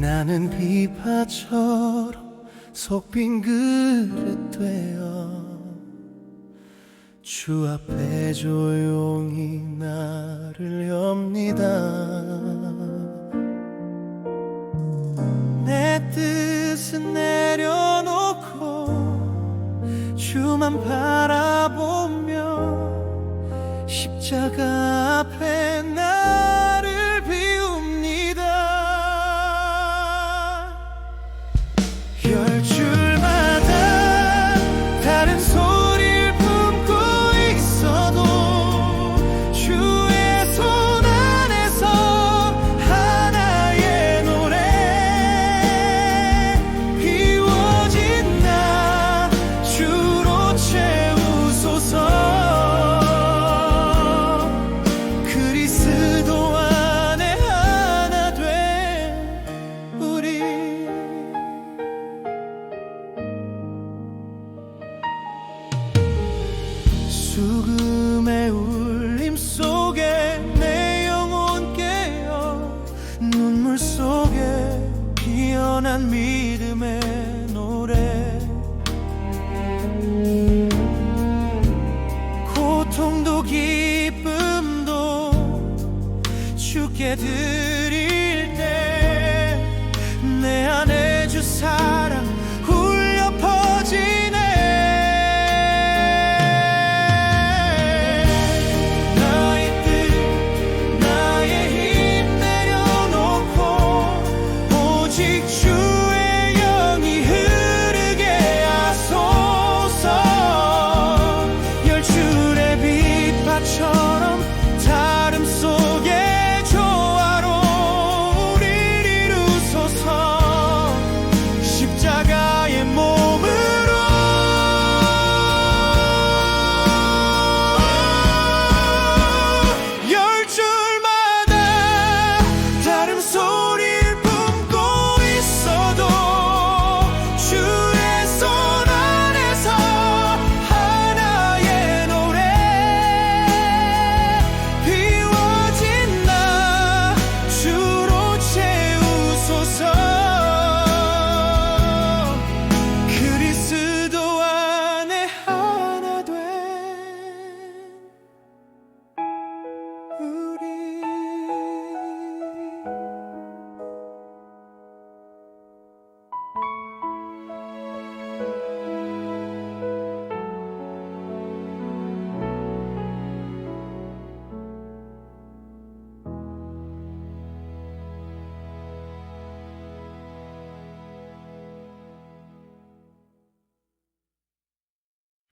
나는 비파처럼 속 빈 그릇 되어 주 앞에 조용히 나를 엽니다. 내 뜻은 내려놓고 주만 바라보 수금의 울림 속에 내 영혼 깨어 눈물 속에 피어난 믿음의 노래. 고통도 기쁨도 주께 드